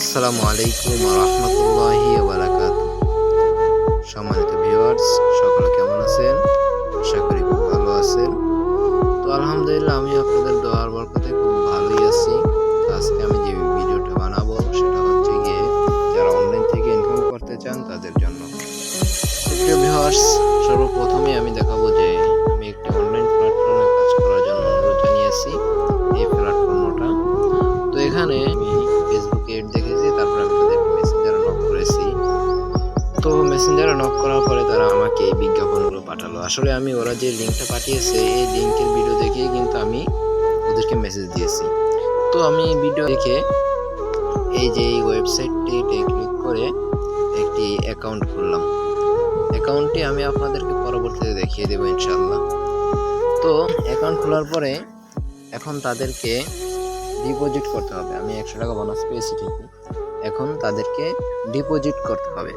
আসসালামু আলাইকুম রহমতুল্লাহি বারাকাত সম্মানিত ভিউয়ার্স, সকলে কেমন আছেন? আশা করি খুব ভালো আছেন। তো আলহামদুলিল্লাহ আমি আপনাদের দোয়ার বরকতে খুব ভালোই আছি। আজকে আমি যে ভিডিওটা বানাবো, সেটা হচ্ছে গিয়ে যারা অনলাইন থেকে ইনকাম করতে চান, তাদের জন্য। প্রিয় ভিউয়ার্স, সর্বপ্রথমে আমি দেখাবো যে পরে তারা আমাকে এই বিজ্ঞাপনগুলো পাঠালো। আসলে আমি ওরা যে লিঙ্কটা পাঠিয়েছে, এই লিঙ্কের ভিডিও দেখেই কিন্তু আমি ওদেরকে মেসেজ দিয়েছি। তো আমি ভিডিও দেখে এই যে এই ওয়েবসাইটটিতে ক্লিক করে একটি অ্যাকাউন্ট খুললাম। অ্যাকাউন্টটি আমি আপনাদেরকে পরবর্তীতে দেখিয়ে দেবো ইনশাল্লাহ তো অ্যাকাউন্ট খোলার পরে এখন তাদেরকে ডিপোজিট করতে হবে। আমি একশো টাকা বোনাস পেয়েছি ঠিকই। এখন তাদেরকে ডিপোজিট করতে হবে।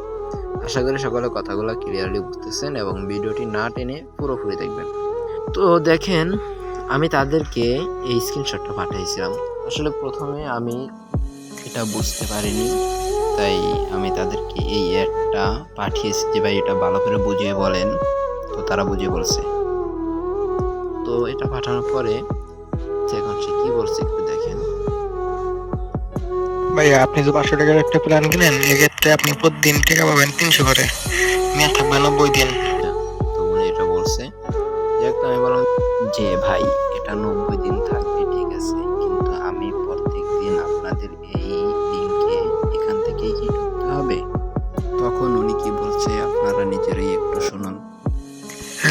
আশা করি সকলে কথাগুলো ক্লিয়ারলি বুঝতেছেন এবং ভিডিওটি না টেনে পুরোপুরি দেখবেন। তো দেখেন, আমি তাদেরকে এই স্ক্রিনশটটা পাঠিয়েছিলাম আসলে প্রথমে আমি এটা বুঝতে পারিনি, তাই আমি তাদেরকে এই অ্যাডটা পাঠিয়েছি যে ভাই এটা ভালো করে বুঝিয়ে বলেন। তো তারা বুঝিয়ে বলছে। তো এটা পাঠানোর পরে এখন সে কি বলছে একটু দেখেন। ভাইয়া আপনি যে পাঁচশো টাকার একটা প্ল্যান কিনেন এক্ষেত্রে আপনি প্রতিদিন টাকা পাবেন তিনশো করে। মেয়াদ থাকবে নব্বই দিন। তো উনি এটা বলছে যাক আমি বললাম যে ভাই এটা নব্বই দিন থাকবে ঠিক আছে কিন্তু আমি প্রত্যেক দিন আপনাদের এই লিঙ্কে এখান থেকেই কি ঢুকতে হবে? তখন উনি কি বলছে আপনারা নিজেরাই একটু শুনুন।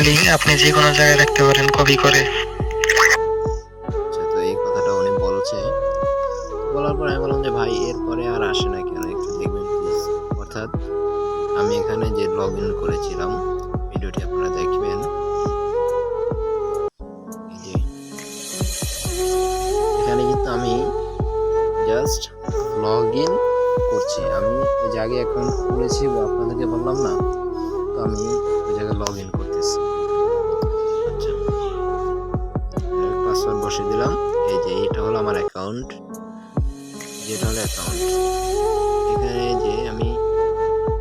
লিঙ্ক আপনি যে কোনো জায়গায় রাখতে পারেন কপি করে। বলার পর আমি বললাম যে, ভাই, এরপরে আর আসে না কেন? একটু দেখবেন প্লিজ অর্থাৎ আমি এখানে যে লগ ইন করেছিলাম, ভিডিওটি আপনারা দেখবেন। এখানে কিন্তু আমি জাস্ট লগ ইন করছি। আমি ওই জায়গায় এখন খুলেছি আপনাদেরকে বললাম না, তো আমি ওই জায়গায় লগ ইন করতেছি। আচ্ছা পাসওয়ার্ড বসিয়ে দিলাম। এই যে, এটা হলো আমার অ্যাকাউন্ট হলো অ্যাকাউন্ট এখানে যে আমি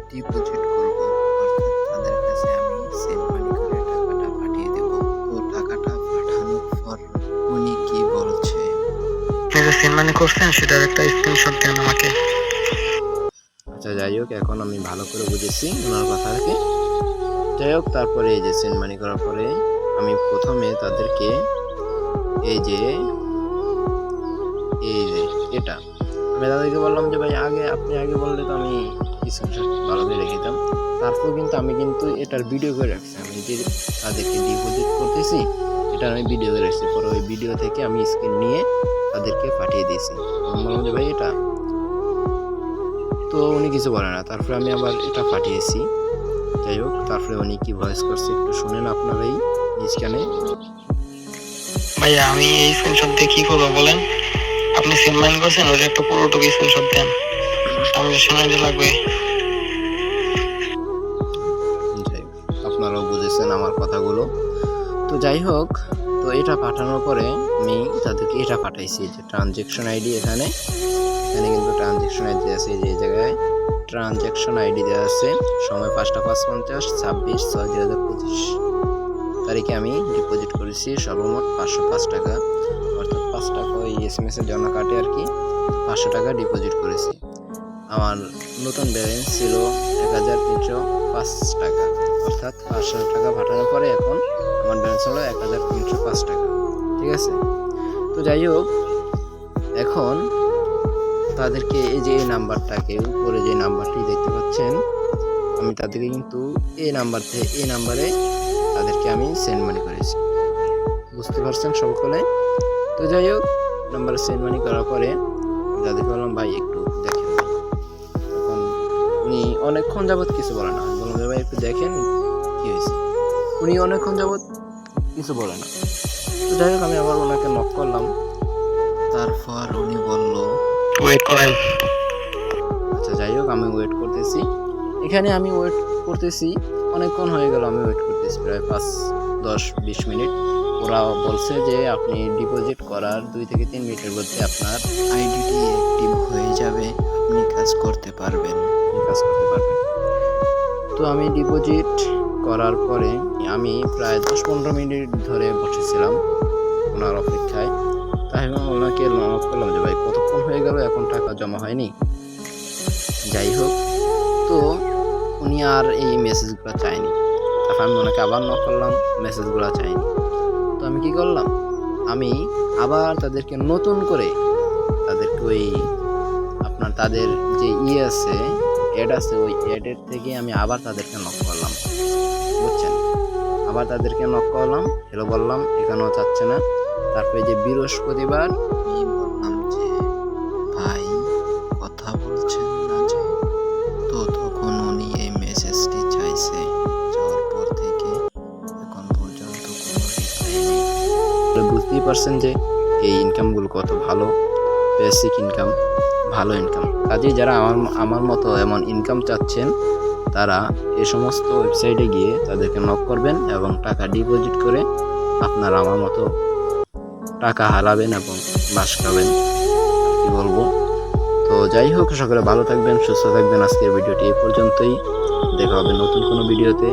ডিপোজিট করব অর্থাৎ তাদের কাছে আমি সেন্ড মানি করে টাকাটা পাঠিয়ে দেব। তো টাকাটা পাঠানোর পর উনি কি বলছে? আপনি যে সেন্ড মানি করছেন সেটার একটা স্ক্রিনশট দেন আমাকে। আচ্ছা যাই হোক এখন আমি ভালো করে বুঝেছি ওনার কথা আর কি যাই হোক তারপরে এই যে সেন্ড মানি করার পরে আমি প্রথমে তাদেরকে এই যে এই যে এটা আমি তাদেরকে বললাম যে, ভাই, আগে আপনি আগে বললে তো আমি স্ক্রিনশট ভালো করে রেখে দিতাম। তারপর কিন্তু আমি কিন্তু এটার ভিডিও করে রাখছি। আমি যে তাদেরকে ডিপোজিট করতেছি, এটা আমি ভিডিও করে রাখছি। পরে ওই ভিডিও থেকে আমি স্ক্রিন নিয়ে তাদেরকে পাঠিয়ে দিয়েছি। আমি বললাম যে, ভাই, এটা তো উনি কিছু বলে না। তারপরে আমি আবার এটা পাঠিয়েছি। যাই হোক, তারপরে উনি কি ভয়েস করছে একটু শুনেন আপনারাই নিজ কানে ভাইয়া, আমি এই স্ক্রিনশট দিয়ে কী করব বলেন? আপনি সেন্ড করছেন ওটা একটা পুরোটুকু স্ক্রিনশট দেন। আমি সময় দিয়ে লাগবে। আপনারাও বুঝেছেন আমার কথাগুলো। তো যাই হোক, তো এটা পাঠানোর পরে আমি তাদেরকে এটা পাঠাইছি, যে ট্রানজ্যাকশন আইডি এখানে। এখানে কিন্তু ট্রানজ্যাকশন আইডি আছে যে জায়গায়। ট্রানজ্যাকশন আইডি দেওয়া আছে, সময় পাঁচটা পাঁচ পঞ্চাশ ছাব্বিশ ছয় দুই হাজার পঁচিশ। তারিখে আমি ডিপোজিট করেছি সর্বমোট পাঁচশো পাঁচ টাকা। পাঁচ টাকা ওই এস এম এসের জন্য কাটে আর কি। পাঁচশো টাকা ডিপোজিট করেছি। আমার নতুন ব্যালেন্স ছিল এক হাজার তিনশো পাঁচ টাকা। অর্থাৎ পাঁচশো টাকা পাঠানোর পরে এখন আমার ব্যালেন্স হলো এক হাজার তিনশো পাঁচ টাকা। ঠিক আছে? তো যাই হোক, এখন তাদেরকে এই যে এই নাম্বারটাকে উপরে যে নাম্বারটি দেখতে পাচ্ছেন, আমি তাদেরকে কিন্তু এই নাম্বার থেকে, এই নাম্বারে তাদেরকে আমি সেন্ড মানি করেছি। বুঝতে পারছেন সকলে? তো যাই হোক নাম্বারে সেন্ড মানি করার পরে তাদেরকে বললাম ভাই একটু দেখেন। তখন উনি অনেকক্ষণ যাবৎ কিছু বলে না। বললাম যে ভাই একটু দেখেন কী হয়েছে? উনি অনেকক্ষণ যাবৎ কিছু বলে না। তো যাই হোক আমি আবার ওনাকে নক করলাম। তারপর উনি বলল ওয়েট করেন। আচ্ছা যাই হোক আমি ওয়েট করতেছি। এখানে আমি ওয়েট করতেছি। অনেকক্ষণ হয়ে গেল আমি ওয়েট করতেছি প্রায় পাঁচ দশ বিশ মিনিট। ওরা বলছে যে আপনি ডিপোজিট করার দুই থেকে তিন মিনিটের মধ্যে আপনার আইডিটি অ্যাক্টিভ হয়ে যাবে। আপনি কাজ করতে পারবেন। কাজ করতে পারবেন। তো আমি ডিপোজিট করার পরে আমি প্রায় দশ পনেরো মিনিট ধরে বসেছিলাম ওনার অপেক্ষায়। তাই আমি ওনাকে অনুরোধ করলাম যে, ভাই, কতক্ষণ হয়ে গেল? এখন টাকা জমা হয়নি? যাই হোক, তো উনি আর এই মেসেজগুলো চায়নি। তারপর আমি ওনাকে আবার ন করলাম মেসেজগুলো চাইনি তো আমি কি করলাম? আমি আবার তাদেরকে নতুন করে তাদেরকে ওই আপনার তাদের যে ই আছে অ্যাড আছে, ওই অ্যাডের থেকে আমি আবার তাদেরকে নক করলাম। বুঝছেন? আবার তাদেরকে নক করলাম হ্যালো বললাম, এখানেও চাচ্ছে না। তারপরে যে বৃহস্পতিবার বুঝতেই পারছেন যে এই ইনকামগুলো কত ভালো বেসিক ইনকাম ভালো ইনকাম কাজেই যারা আমার আমার মতো এমন ইনকাম চাচ্ছেন, তারা এ সমস্ত ওয়েবসাইটে গিয়ে তাদেরকে নক করবেন এবং টাকা ডিপোজিট করে আপনারা আমার মতো টাকা হারাবেন এবং বাস খাবেন। কি বলব? তো যাই হোক, সকলে ভালো থাকবেন, সুস্থ থাকবেন। আজকের ভিডিওটি এই পর্যন্তই। দেখা হবে নতুন কোনো ভিডিওতে।